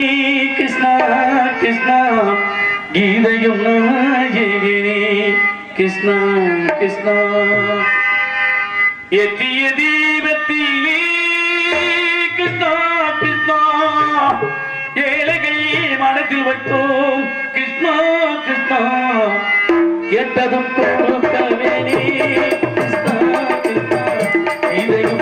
கிருஷ்ணா கிருஷ்ணா கீதையும் நாயகினே கிருஷ்ணா கிருஷ்ணா எத்திய தீபத்திலே கிருஷ்ணா கிருஷ்ணா ஏழைகள் மனத்தில் வைத்தோம் கிருஷ்ணா கிருஷ்ணா கேட்டதும் கொடுக்கவேனே கிருஷ்ணா கிருஷ்ணா இதையும்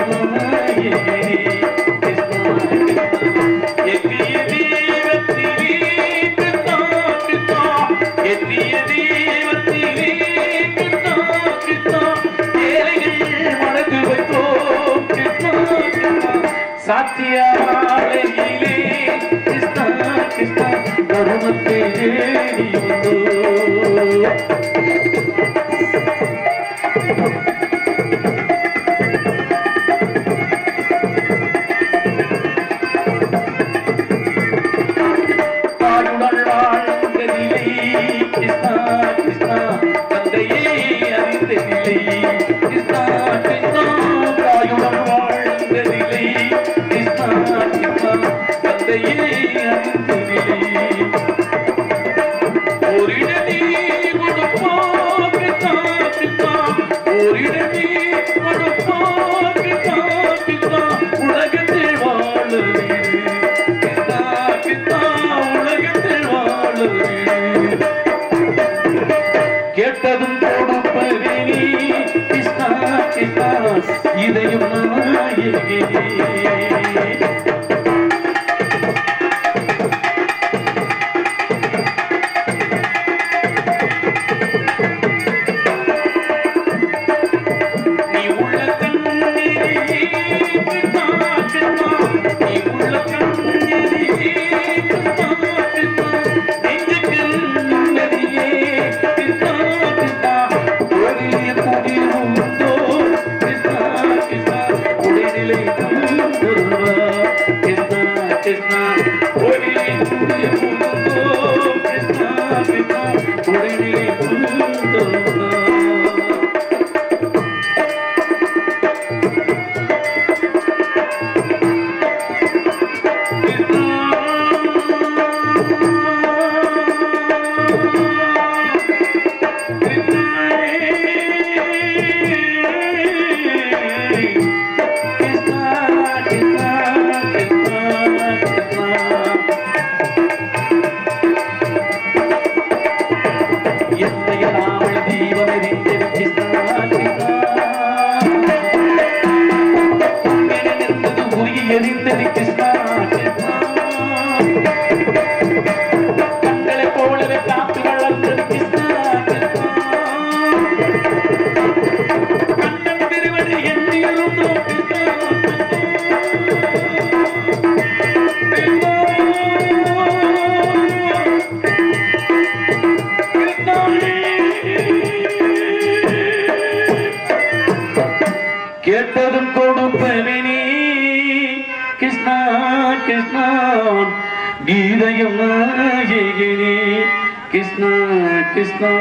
சாத்தியாலையிலே கிருஷ்ணா கிருஷ்ணா தருமத்தை தேடி வந்தோம் கேட்டதும் கொடுப்பதே கிருஷ்ணா கிருஷ்ணா இதையும் நாயகினே கிருஷ்ணா கிருஷ்ணா. கண்களை போலவே காத்து வளர்ந்தது கிருஷ்ணா. கேட்டதும் கொடுப்பவனே கிருஷ்ணா கிருஷ்ணா கீதையும் கிருஷ்ணா கிருஷ்ணா.